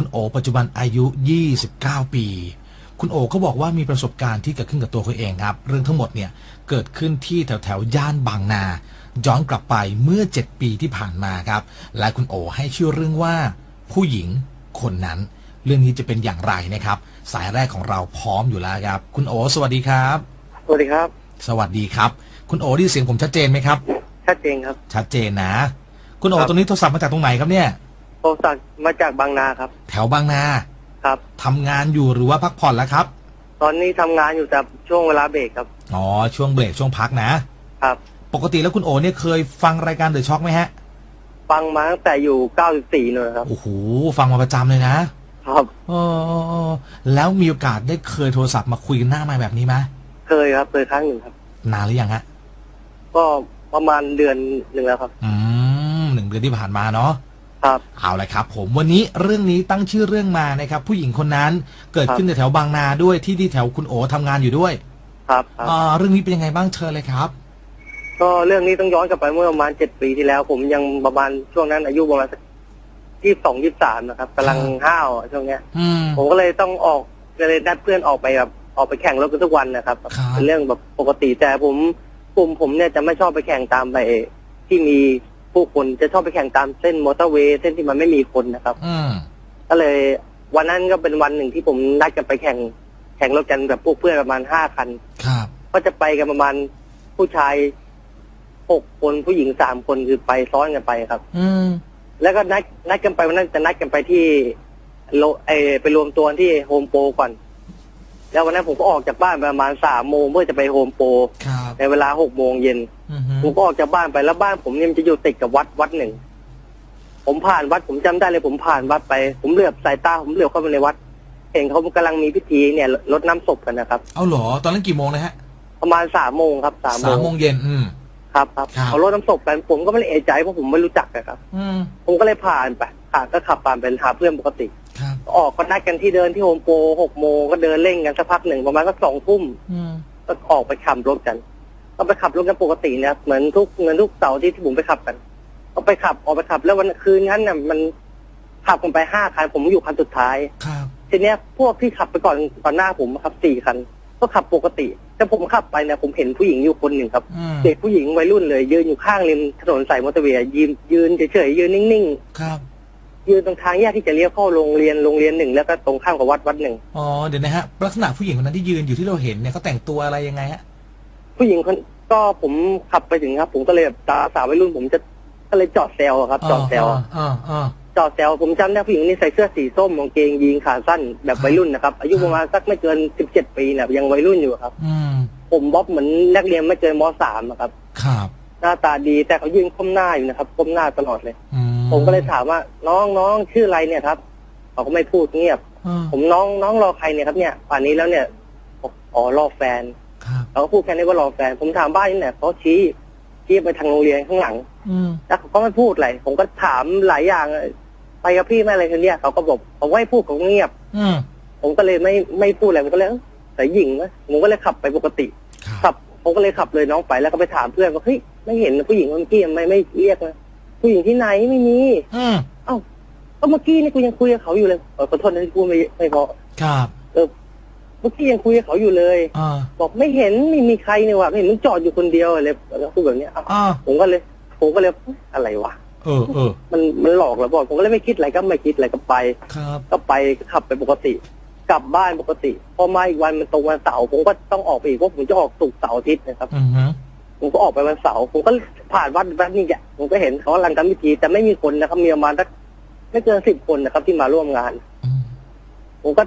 คุณโอปัจจุบันอายุ 29 ปี คุณโอเขาบอกว่ามีประสบการณ์ที่เกิดขึ้นกับตัวเขาเองครับ เรื่องทั้งหมดเนี่ยเกิดขึ้นที่แถวแถวๆย่านบางนา ย้อนกลับไปเมื่อ 7 ปีที่ผ่านมาครับ และคุณโอให้ชื่อเรื่องว่า ผู้หญิงคนนั้น เรื่องนี้จะเป็นอย่างไรนะครับ สายแรกของเราพร้อมอยู่แล้วครับ คุณโอ สวัสดีครับ สวัสดีครับ สวัสดีครับ คุณโอได้ยินเสียงผมชัดเจนไหมครับ ชัดเจนครับ ชัดเจนนะ คุณโอครับตรงนี้โทรศัพท์มาจากตรงไหนครับเนี่ย โทรศัพท์มาจากบางนาครับ แถวบางนาครับ ทำงานอยู่หรือว่าพักผ่อนแล้วครับ ตอนนี้ทำงานอยู่แต่ช่วงเวลาเบรกครับ อ๋อ ช่วงเบรกช่วงพักนะ ครับ ปกติแล้วคุณโอเนี่ยเคยฟังรายการเดอะช็อคไหมฮะ ฟังมาตั้งแต่อยู่ 94หน่อยครับ โอ้โห ฟังมาประจำเลยนะครับเออเออเออแล้วมีโอกาสได้เคยโทรศัพท์มาคุยกันหน้าไมาแบบนี้ไหมเคยครับเคยครั้งหนึ่งครับ นานหรือยังฮะ ก็ประมาณเดือนหนึ่งแล้วครับ อืมหนึ่งเดือนที่ผ่านมาเนาะ ครับ เอาละครับ ผมวันนี้เรื่องนี้ตั้งชื่อเรื่องมานะครับ ผู้หญิงคนนั้นเกิดครับขึ้นแถวๆบางนาด้วยที่ที่แถวคุณโอทำงานอยู่ด้วยครับครับ อ่าเรื่องนี้เป็นยังไงบ้างเชิญเลยครับ ก็เรื่องนี้ต้องย้อนกลับไปเมื่อประมาณเจ็ดปีที่แล้ว ผมยังประมาณช่วงนั้น อายุประมาณยี่สองยี่สามนะครับกำลังครับห้าวอะช่วงเนี้ย อืม ผมก็เลยต้องออกก็เลยนัดเพื่อนออกไปแบบออกไปแข่งรถกันทุกวันนะครับครับ เป็นเรื่องแบบปกติแต่ผมกลุ่มผมเนี่ยจะไม่ชอบไปแข่งตามไปที่มี ผู้คนจะชอบไปแข่งตามเส้นมอเตอร์เวย์เส้นที่มันไม่มีคนนะครับ อืมก็เลยวันนั้นก็เป็นวันหนึ่งที่ผมนัดกันไปแข่งแข่งรถกันแบบพวกเพื่อนประมาณห้าคัน ครับ ก็จะไปกันประมาณผู้ชายหกคนผู้หญิงสามคนคือไปซ้อนกันไปครับ อืมแล้วก็นัดนัดกันไปวันนั้นจะนัดกันไปที่โลเออไปรวมตัวที่โฮมโปรก่อน แล้ววันนั้นผมก็ออกจากบ้านประมาณสามโมงเพื่อจะไปโฮมโปรครับในเวลาหกโมงเย็นอือฮึผมก็ออกจากบ้านไปแล้วบ้านผมเนี่ยมันจะอยู่ติดกับวัดวัดหนึ่ง ผมผ่านวัดผมจำได้เลยผมผ่านวัดไป ผมเหลือบสายตาผมเหลือบเข้าไปในวัด เห็นเขากำลังมีพิธีเนี่ยรดน้ำศพกันนะครับ เอาเหรอตอนนั้นกี่โมงนะฮะ ประมาณสามโมงครับสามสามโมงเย็นอืมครับครับครับเขารดน้ำศพกันผมก็ไม่ได้เอะใจเพราะผมไม่รู้จักอะครับอืมผมก็เลยผ่านไปผ่านก็ขับผ่านไปหาเพื่อนปกติครับ ออกก็นัดกันที่เดินที่โฮมโปรหกโมงก็เดินเล่นกันสักพักหนึ่งประมาณก็สองทุ่มอืมก็ออกไปขับรถกัน ก็ไปขับรถกันปกตินะเหมือนทุกเหมือนทุกเสาร์อาที่ที่ผมไปขับกันก็ไปขับออกไปขับ แล้ววันคืนนั้นน่ะมันขับกันไปห้าคันผมอยู่คันสุดท้ายครับทีเนี้ยพวกที่ขับไปก่อนก่อนหน้าผมครับสี่คัน ก็ขับปกติ แต่ผมขับไปเนี่ยผมเห็นผู้หญิงอยู่คนหนึ่งครับอืมเด็กผู้หญิงวัยรุ่นเลยยืนอยู่ข้างริมถนนสายมอเตอร์เวย์ยืนยืนเฉยๆยืนนิ่งครับๆ ยืนตรงทางแยกที่จะเลี้ยวเข้าโรงเรียนโรงเรียนหนึ่งแล้วก็ตรงข้ามกับวัดวัดหนึ่งอ๋อเดี๋ยวนะฮะลักษณะผู้หญิงคนนั้นที่ยืนอยู่ที่เราเห็นเนี่ยเขาแต่งตัวอะไรยังไงฮะผู้หญิงคนก็ผมขับไปถึงครับ ผมก็เลยแบบตาสาววัยรุ่นผมจะก็เลยจอดแซวอะครับ จอดแซวอ่าอ่าจอดแซวผมจำได้ผู้หญิงนี่ใส่เสื้อสีส้มกางเกงยีนขาสั้นแบบวัยรุ่นนะครับ อายุประมาณสักไม่เกินสิบเจ็ดปีเนี่ยยังวัยรุ่นอยู่ครับ อืมผมบ๊อบเหมือนนักเรียนไม่เกินมสามอะครับ ครับ หน้าตาดีแต่เขายืนก้มหน้าอยู่นะครับก้มหน้าตลอดเลย อืม ผมก็เลยถามว่า น้องน้องชื่ออะไรเนี่ยครับเขาก็ไม่พูดเงียบอ่าผมน้องน้องรอใครเนี่ยครับเนี่ยป่านนี้แล้วเนี่ยบอกอ๋อรอแฟนครับเขาก็พูดแค่นี้ว่ารอแฟน ผมถามบ้านนี่ไหนเขาชี้ชี้ไปทางโรงเรียนข้างหลังอืมแล้วเขาก็ไม่พูดอะไรผมก็ถามหลายอย่างไปกับพี่ไม่อะไรคนเนี้ยเขาก็บอกเขาไม่พูดเขาเงียบ อืมผมก็เลยไม่ไม่พูดอะไรผมก็เลยเอ้าแต่หญิงนะผมก็เลยขับไปปกติครัขับบผมก็เลยขับเลยน้องไปแล้วก็ไปถามเพื่อนว่าเฮ้ยไม่เห็นผู้หญิงเมื่อกี้ทำไมไม่เรียกนะ ผู้หญิงที่ไหนไม่มีอืมเอ้าก็เมื่อกี้นี่กูยังคุยกับเขาอยู่เลยเออขอโทษนะที่พูดไม่ไม่พอครับเออเมื่อกี้ยังคุยกับเขาอยู่เลย อ่าบอกไม่เห็นไม่มีใครเนี่ยว่ะไม่เห็นมึงจอดอยู่คนเดียวเลยแล้วพูดแบบเนี้ยเอ้าอ่าผมก็เลย ผมก็เลยอะไรวะเออเออมันมันหลอกแล้วบอกผมก็เลยไม่คิดอะไรก็ไม่คิดอะไรก็ไป ครับก็ไปขับไปปกติ กลับบ้านปกติ พอมาอีกวันมันตรงวันเสาร์ผมก็ต้องออกไปอีกเพราะผมจะออกศุกร์เสาร์อาทิตย์นะครับ อือฮึ ผมก็ออกไปวันเสาร์ผมก็ผ่านวัดวัดนี้แหละผมก็เห็นเขากำลังทำพิธีแต่ไม่มีคนนะครับมีประมาณสักไม่เกินสิบคนนะครับ ที่มาร่วมงานอืมผมก็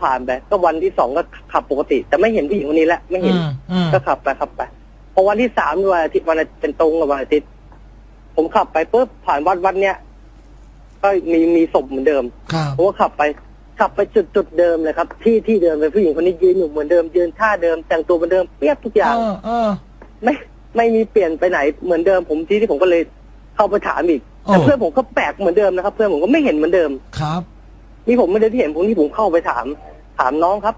ผ่านไปก็วันที่สองก็ขับปกติ แต่ไม่เห็นผู้หญิงคนนี้แหละไม่เห็นอืมอืมก็ขับไปขับไปพอวันที่สามวันอาทิตย์วันอาทิตย์เป็นตรงกับวันอาทิตย์ผมขับไปปุ๊บผ่านวัดวัดเนี้ยก็มีมีศพเหมือนเดิมครับผมก็ขับไปขับไปจุดจุดเดิมเลยครับ ที่ที่เดิมเลยผู้หญิงคนนี้ยืนอยู่เหมือนเดิมยืนท่าเดิมแต่งตัวเหมือนเดิมเปียกทุกอย่างเออเออ ไม่ไม่มีเปลี่ยนไปไหนเหมือนเดิมผมที่ที่ผมก็เลยเข้าไปถามอีกแต่โอ้เพื่อนผมก็แปลกเหมือนเดิมนะครับ เพื่อนผมก็ไม่เห็นเหมือนเดิม ครับนี่ผมไม่ได้ที่เห็นผมที่ผมเข้าไปถาม ถามน้องครับ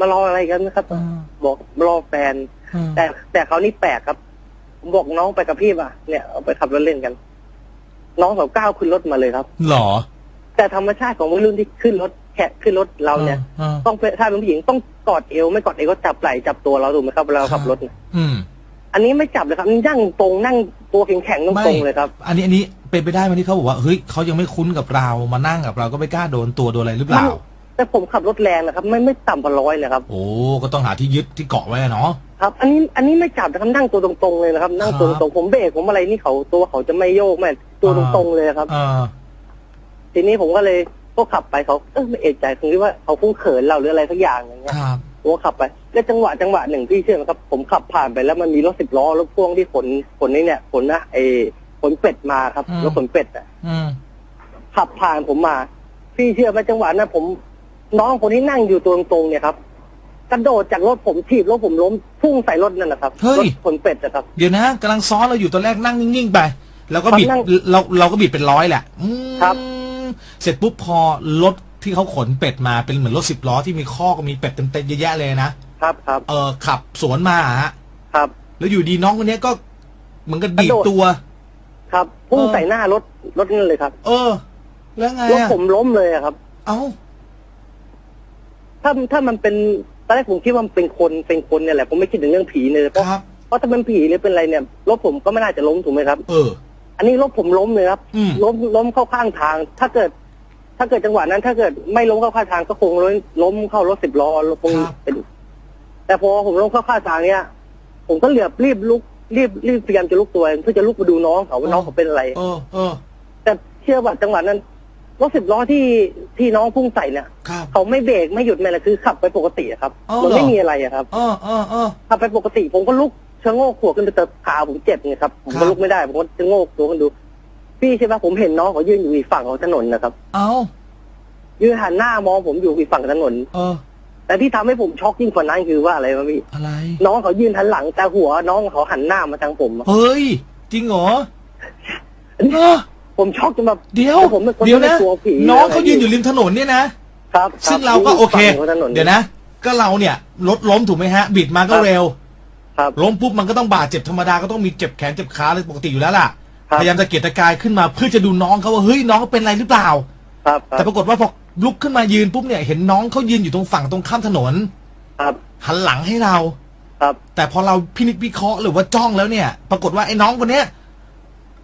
มารออะไรกันนะครับ อ่า บอกรอแฟน อืมแต่แต่เขานี่แปลกครับ ผมบอกน้องไปกับพี่ป่ะเนี่ยเอาไปขับรถเล่นกัน น้องสาวก้าวขึ้นรถมาเลยครับ หรอแต่ธรรมชาติของวัยรุ่นที่ขึ้นรถแค่ขึ้นรถเราเนี่ยออต้องเป็นถ้าเป็นผู้หญิงต้อง กอดเอวไม่กอดเอวก็จับไหล่จับตัวเราถูกไหมครับเวลาเราขับรถเนี่ยอืม อันนี้ไม่จับเลยครับนั่งตรงนั่งตัวแข็งแข็งๆตรงๆเลยครับ อันนี้อันนี้เป็นไปได้ไหมที่เขาบอกว่าเฮ้ยเขายังไม่คุ้นกับเรามานั่งกับเราก็ไม่กล้าโดนตัวโดนอะไรหรือเปล่ามันแต่ผมขับรถแรงนะครับ ไม่ไม่ต่ำกว่าร้อยเลยครับ โอ้ก็ต้องหาที่ยึดที่เกาะไว้อะเนาะ ครับ อันนี้อันนี้ไม่จับนะครับนั่งตัวตรงๆเลยนะครับ นั่งตัวครับตรงๆผมเบรกผมอะไรนี่เขาตัวเขาจะไม่โยกไม่ตัวตรงๆเลยครับ เออ ทีนี้ผมก็เลย ก็ขับไปเขาเออไม่เอกใจคงคิดว่าเขาคงเขินเราหรืออะไรสักอย่างอย่างเงี้ยครับ ผมก็ขับไป แล้วจังหวะจังหวะหนึ่งพี่เชื่อไหมครับ ผมขับผ่านไปแล้วมันมีรถสิบล้อรถพ่วงที่ขนขนนี่เนี่ยขนนะไอ้ขนเป็ดมาครับอืม รถขนเป็ดอะ อืม ขับผ่านผมมา พี่เชื่อไหมจังหวะนั้นผม น้องคนที่นั่งอยู่ตัวตรงๆเนี่ยครับกระโดดจากรถผมถีบรถผมล้มพุ่งใส่รถนั่นนะครับเฮ้ย รถขนเป็ดนะครับ เดี๋ยวนะกำลังซ้อนเราอยู่ตอนแรกนั่งนิ่งๆไป แล้วก็บิดครับนั่งเราเราก็บิดเป็นร้อยแหละอืมครับ เสร็จปุ๊บพอรถที่เขาขนเป็ดมาเป็นเหมือนรถสิบล้อที่มีข้อกมีเป็ดเต็มๆเยอะแยะเลยนะครับครับเออขับสวนมาอะฮะครับ แล้วอยู่ดีน้องคนเนี้ยก็เหมือนกับดีดกระโดดตัว ครับพุ่งเออใส่หน้ารถรถนั่นเลยครับ เออ แล้วไงรถอะผมล้มเลยอะครับ เอ้าถ้าถ้ามันเป็นตอนแรกผมคิดว่ามันเป็นคนเป็นคนเนี่ยแหละผมไม่คิดถึงเรื่องผีเลยเพราะครับเพราะถ้าเป็นผีหรือเป็นอะไรเนี่ยรถผมก็ไม่น่าจะล้มถูกไหมครับ เออ อันนี้รถผมล้มเลยครับอืมล้มล้มเข้าข้างทาง ถ้าเกิด ถ้าเกิดจังหวะนั้น ถ้าเกิดไม่ล้มเข้าข้างทางก็คงล้มล้มเข้ารถสิบล้อคงครับเป็นแต่พอผมล้มเข้าข้างทางเนี่ยผมก็เหลือบรีบลุกรีบรีบพยายามจะลุกตัวเองเพื่อจะลุกมาดูน้องเขาว่าน้องเขาเป็นอะไรเออเออแต่เชื่อว่าจังหวะนั้นรถสิบล้อที่ที่น้องพุ่งใส่เนี่ยครับเขาไม่เบรกไม่หยุดไม่อะไรคือขับไปปกติอะครับอ๋อมันเหรอไม่มีอะไรอะครับเออเออเออขับไปปกติ ผมก็ลุกชะโงกหัวขึ้นไปแต่ขาผมเจ็บไงครับผมครัก็บลุกไม่ได้ผมก็ชะโงกตัวขึ้นดู พี่ใช่ปะผมเห็นน้องเขายืนอยู่อีกฝั่งของถนนนะครับ เอ้ายืนหันหน้ามองผมอยู่อีกฝั่งถนน เออ แต่ที่ทำให้ผมช็อกยิ่งกว่านั้นคือว่าอะไรวะพี่ อะไร น้องเขายืนหันหลังแต่หัวน้องเขาหันหน้ามาทางผมอะเฮ้ย จริงเหรอเออผมช็อกจนแบบเดี๋ยว ผมเป็นคนเดี๋ยวไม่นะกลัวผีน้องเขายืนอยู่ริมถนนเนี่ยนะ ครับซึ่งเราก็ยู่โอเค ฝั่งของถนน เดี๋ยวนะ ก็เราเนี่ยรถล้มถูกไหมฮะ บิดมาก็ครับเร็วครับ ล้มปุ๊บมันก็ต้องบาดเจ็บธรรมดาก็ต้องมีเจ็บแขนเจ็บขาอะไรปกติอยู่แล้วล่ะ ครับ พยายามจะเกียรตะกายขึ้นมาเพื่อจะดูน้องเขาว่าเฮ้ยน้องเขาเป็นอะไรหรือเปล่า ครับคแต่รับปรากฏว่าพอลุกขึ้นมายืนปุ๊บเนี่ยเห็นน้องเขายืนอยู่ตรงฝั่งตรงข้ามถนน ครับหันหลังให้เรา ครับแต่พอเราพินิจพิเคราะห์หรือว่าจ้องแล้วเนี่ย ปรากฏว่าไอ้น้องคนเนี้ย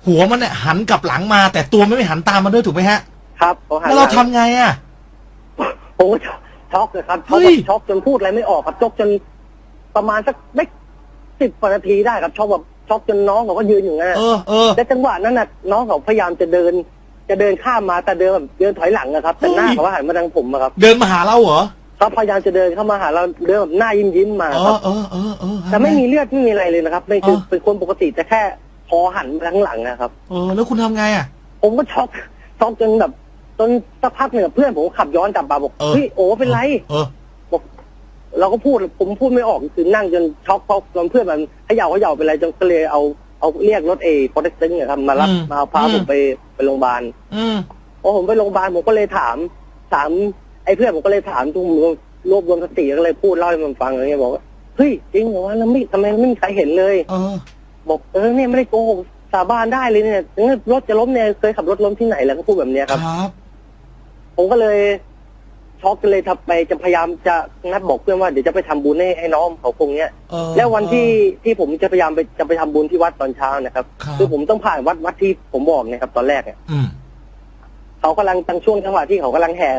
หัวมันเนี่ยหันกลับหลังมาแต่ตัวมันไม่หันตามมาด้วยถูกไหมฮะครับเขาหันแล้วหเราลังทำไงอะผมก็ช็อกเลยครับช็อกเฮ้ย แบบช็อกจนพูดอะไรไม่ออกครับช็อกจนประมาณสักไม่สิบกว่านาทีได้ครับช็อกแบบ ช็อกจนน้องเขาก็ยืนอยู่งั้นเอนะอเออ และจังหวะนั้นน่ะน้องเขาพยายามจะเดิน จะเดินข้ามมาแต่เดินแบบเดินถอยหลังนะครับแต่หน้าเฮ้ย เขาหันมาทางผมอะครับเดินมาหาเราเหรอเขาพยายามจะเดินเข้ามาหาเราเดินแบบหน้ายิ้มยิ้มๆมาเอครัอบเออเออเออ แต่ไม่มีเลือดไม่มีอะไรเลยนะครับไม่คือเออ เป็นคนปกติแต่แค่คอหันมาทางหลังนะครับ เออแล้วคุณทำไงอะ ผมก็ช็อกช็อกจนแบบจนสักพักหนึ่งอะเพื่อนผมขับย้อนกลับมาบอกเออ เฮ้ยโอ้เป็นไร เออบอก เราก็พูดผมพูดไม่ออกคือนั่งจนช็อกเพราะเพื่อนมันเขย่าเขย่าไปอะไรจนก็เลยเอาเอาเรียกรถเอพอเทคตึงอะครับมารับอืมมาพาอืม ผมไปไปโรงพยาบาลอืม พอผมไปโรงพยาบาลผมก็เลยถาม ถามไอ้เพื่อนผมก็เลยถามทุกรวบรวบรวมสติก็เลยพูดเล่าให้มันฟังอะไรเงี้ยบอกว่าเฮ้ยจริงเหรอวะแล้วไม่ทำไมไม่มีใครเห็นเลย เออ บอกเออเนี่ยไม่ได้โกหกสาบานได้เลยเนี่ยงั้นรถจะล้มเนี่ยเคยขับรถล้มที่ไหนแล้วก็พูดแบบเนี้ยคครับ รับ ผมก็เลย ช็อกกันเลยทับไปจะพยายามจะนัดบอกเพื่อนว่าเดี๋ยวจะไปทำบุญให้ให้น้องเขาคงเนี้ยเออแล้ววันที่ที่ผมจะพยายามไปจะไปทำบุญที่วัดตอนเช้านะครับครับ คือผมต้องผ่านวัดวัดที่ผมบอกเนี่ยครับตอนแรกเนี่ยอืมเขากำลังตั้งช่วงจังหวะที่เขากำลังแห่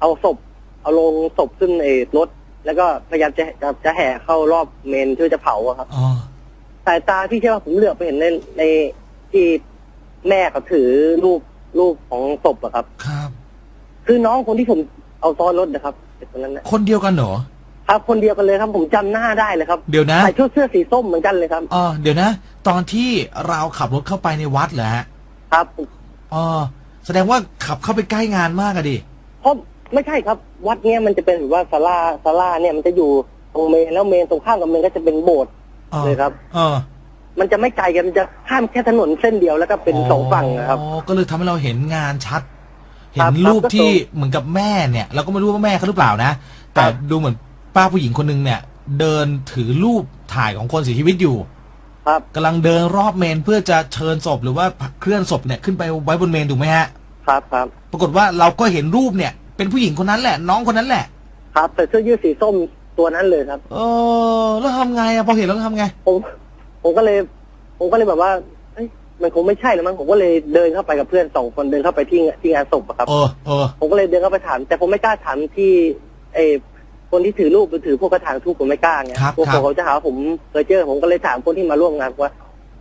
เอาศพ เอาลงศพขึ้นในรถ แล้วก็พยายามจะจะจะแห่เข้ารอบเมนเพื่อจะเผาอะครับอ๋อสายตาพี่เชื่อว่าผมเหลือบไปเห็นในในที่แม่เขาถือรูปรูปของศพอะครับ ครับ คือน้องคนที่ผม เอาซ้อนรถนะครับเด็กคนนั้นนะคนเดียวกันเหรอครับ คนเดียวกันเลยครับผมจำหน้าได้เลยครับเดี๋ยวนะใส่ชุดเสื้อสีส้มเหมือนกันเลยครับเออเดี๋ยวนะ ตอนที่เราขับรถเข้าไปในวัดเหรอฮะครับอ๋อแสดงว่าขับเข้าไปใกล้งานมากอะดิเพราะไม่ใช่ครับ วัดเนี้ยมันจะเป็นแบบว่าศาลาศาลาเนี่ยมันจะอยู่ตรงเมนแล้วเมนตรงข้ามกับเมนก็จะเป็นโบสถ์ อ๋อเลยครับเออมันจะไม่ไกลกันมันจะข้ามแค่ถนนเส้นเดียวแล้วก็เป็นสองฝั่งนะครับ อ๋อก็เลยทำให้เราเห็นงานชัด เห็ครันบรูปครับที่ก็ตรงเหมือนกับแม่เนี่ยเราก็ไม่รู้ว่าแม่เขาหรือเปล่านะ แต่ครับดูเหมือนป้าผู้หญิงคนหนึงเนี่ย เดินถือรูปถ่ายของคนเสียชีวิตอยู่ครับกำลังเดินรอบเมนเพื่อจะเชิญศพหรือว่าเคลื่อนศพเนี่ยขึ้นไปไว้บนเมนถูกไหมฮะ ครับครับปรากฏว่าเราก็เห็นรูปเนี่ย เป็นผู้หญิงคนนั้นแหละ น้องคนนั้นแหละ ครับ แต่เสื้อยืดสีส้มตัวนั้นเลยครับ เออแล้วทำไงอะพอเห็นแล้วทำไง ผม ผมก็เลย ผมก็เลยแบบว่าเอ้ย มันคงไม่ใช่แล้วมั้งผมก็เลยเดินเข้าไปกับเพื่อนสองคนเดินเข้าไปที่งที่งานศพอะครับ เออเออผมก็เลยเดินเข้าไปถาม แต่ผมไม่กล้าถามที่เออคนที่ถือรูปหรือถือพวกกระถางทูบผมไม่กล้าไงครับกลัวครับ เขาจะหาว่าผมเคยเจอผมก็เลยถามคนที่มาร่วมงานว่า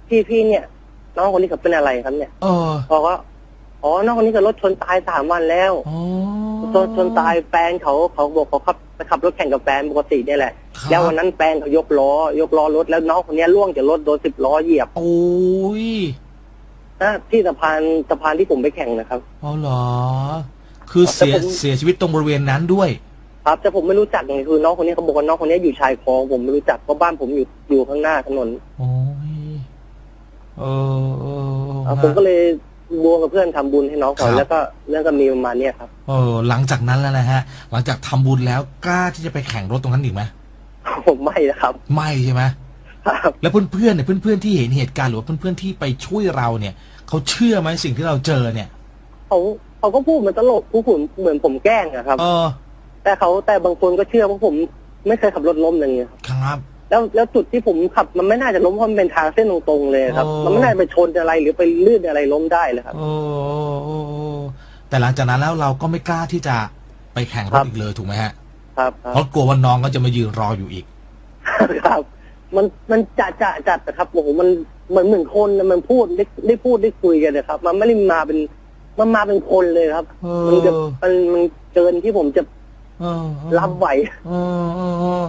พี่พี่เนี่ย น้องคนนี้เขาเป็นอะไรครับเนี่ยเออบอกว่าอ๋อน้องคนนี้ก็รถชนตายสามวันแล้ว อ๋อ ชนชนตายแฟนเขาเขาบอกเขาขับไปขับรถแข่งกับแฟนปกติเนี่ยแหละ ครับ แล้ววันนั้นแฟนเขายกล้อยกล้อรถแล้วน้องคนนี้ล่วงจากรถโดนสิบล้อเหยียบ โอ้ย นะที่สะพานสะพานที่ผมไปแข่งนะครับ อ๋อเหรอ คือเสียแต่ผม เสียชีวิตตรงบริเวณนั้นด้วย ครับแต่ผมไม่รู้จักไงคือน้องคนนี้เขาบอกว่าน้องคนนี้อยู่ชายคลองผมไม่รู้จักเพราะบ้านผมอยู่อยู่ข้างหน้าถนนโอ้ยเออเอออ่าผมก็เลยบวงกับเพื่อนทำบุญให้น้องเขาครับแล้วก็เรื่องก็มีประมาณเนี้ยครับ เออ หลังจากนั้นแล้วนะฮะ หลังจากทำบุญแล้วกล้าที่จะไปแข่งรถตรงนั้นอีกไหมผมไม่นะครับ ไม่ใช่ไหม ครับแล้วเพื่อนๆเนี่ยเพื่อนๆที่เห็นเหตุการณ์หรือว่าเพื่อนๆที่ไปช่วยเราเนี่ยเขาเชื่อไหมสิ่งที่เราเจอเนี่ยเขาเขาก็พูดเหมันตลกพูดผมเหมือนผมแกล้งอะครับ เออ แต่เขาแต่บางคนก็เชื่อว่าผมไม่เคยขับรถล้มอย่างเงี้ยครับครับ แล้วแล้วจุดที่ผมขับมันไม่น่าจะล้มเพราะมันเป็นทางเส้นตรงๆเลยครับโอ้มันไม่น่าจะไปชนอะไรหรือไปลื่นอะไรล้มได้เลยครับโอ้โอ้โอ้แต่หลังจากนั้นแล้วเราก็ไม่กล้าที่จะไปแข่งรครัถบอีกเลยถูกไหมฮะ ครับคเพราะกลัวว่าน้องก็จะมายืนรออยู่อีก ครับ มันมันจะจะจัดนะครับโอ้โหมันเหมือนเหมือนคนนะมันพูดได้ได้พูดได้คุยกันนะครับ มันไม่ได้มาเป็นมันมาเป็นคนเลยครับเอมันจะมันมันเกินที่ผมจะเออเออรับไหว เออเออเออ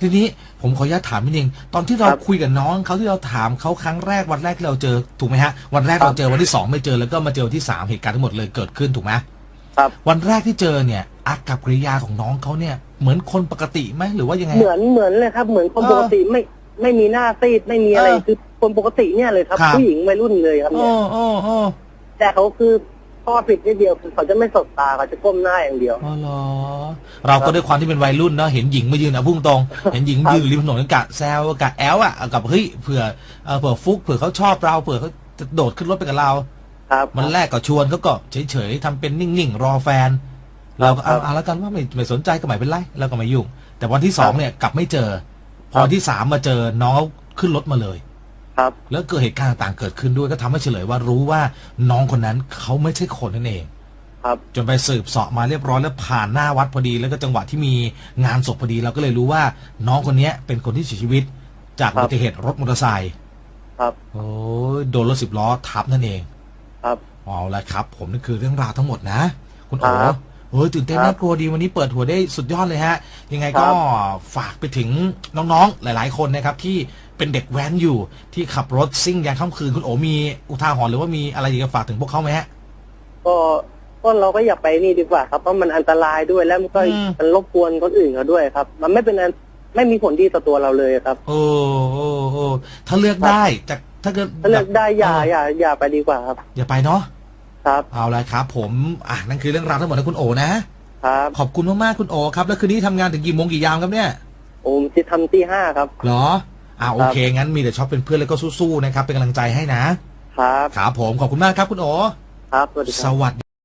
ทีนี้ผมขออนุญาตถามนิดนึงตอนที่เราครับคุยกับน้องเขาที่เราถามเขาครั้งแรกวันแรกที่เราเจอถูกไหมฮะวันแรกเราเจอวันที่สองไม่เจอแล้วก็มาเจอวันที่สามเหตุการณ์ทั้งหมดเลยเกิดขึ้นถูกไหมครับ วันแรกที่เจอเนี่ยอากับกริยาของน้องเขาเนี่ย เหมือนคนปกติไหมหรือว่ายังไงเหมือนเหมือนเลยครับ เหมือนคนปกติไม่ ไม่มีหน้าซีดไม่มีอะไรเออคือคนปกติเนี่ยเลยครับครับ ผู้หญิงวัยรุ่นเลยครับโอ้เนี่ยโอ้โอ้แต่เขาคือข้อผิดนิดเดียวคือเขาจะไม่สบตาเขาจะก้มหน้าอย่างเดียว อ๋อเหรอเราก็ด้วยความที่เป็นวัยรุ่นเนาะเห็นหญิงมายืนอะพุ่งตรงเห็นหญิงครับยืนอยู่ริมถนนกะแซวกะแอลอะกับเฮ้ยเผื่อเออเผื่อฟุกเผื่อเขาชอบเราเผื่อเขาจะโดดขึ้นรถไปกับเรา ครับ มันแรกก็ชวนเขาก็เฉยๆทำเป็นนิ่งๆรอแฟน เราก็เอาครับเอาแล้วกันว่าไม่ไม่สนใจก็ไม่เป็นไรแล้วก็ไม่ยุ่ง แต่วันที่สองครับ เนี่ยกลับไม่เจอ พอครับที่สามมาเจอน้องขึ้นรถมาเลย ครับ แล้วเกิดเหตุการณ์ต่างๆเกิดขึ้นด้วยก็ทำให้เฉลยว่ารู้ว่าน้องคนนั้นเขาไม่ใช่คนนั่นเอง ครับ จนไปสืบเสาะมาเรียบร้อยแล้วผ่านหน้าวัดพอดี แล้วก็จังหวะที่มีงานศพพอดีเราก็เลยรู้ว่า น้องคนเนี้ยเป็นคนที่เสียชีวิต จากครับอุบัติเหตุรถมอเตอร์ไซค์ครับ โอ้ยโดนรถสิบล้อทับนั่นเองครับ เอาละครับ ผมนั่นคือเรื่องราวทั้งหมดนะ คุณโอ๋ครับ เฮ้ยตื่นเต้นครับน่ากลัวดีวันนี้เปิดหัวได้สุดยอดเลยฮะ ยังไงก็ครับฝากไปถึงน้องๆ หลายๆ คนนะครับ ที่เป็นเด็กแว้นอยู่ ที่ขับรถซิ่งยามค่ำคืนคุณโอ๋มีอุทาหรณ์หรือว่ามีอะไรอยากจะฝากถึงพวกเขาไหมฮะ ก็ก็เราก็อย่าไปนี่ดีกว่าครับเพราะมันอันตรายด้วยแล้วมันก็อืม มันรบกวนคนอื่นเขาด้วยครับ มันไม่เป็นอันไม่มีผลดีต่อตัวเราเลยครับ โอ้โอ้โอ้ถ้าเลือกครับได้จากถ้าเกิดถ้าเลือกได้อย่าเอย่าอย่าไปดีกว่าครับ อย่าไปเนาะ ครับ เอาละครับ ผมอะนั่นคือเรื่องราวทั้งหมดของคุณโอนะครับ ขอบคุณมากๆคุณโอครับแล้วคืนนี้ทำงานถึงกี่โมงกี่ยามครับเนี่ยผมจะทำที่ห้าครับ เหรออ่าโอเคงั้นมีแต่ชอบเป็นเพื่อนแล้วก็สู้ๆนะครับเป็นกำลังใจให้นะครับ ครับผมขอบคุณมากครับคุณโอครับสวัสดีคสรับ วัสดี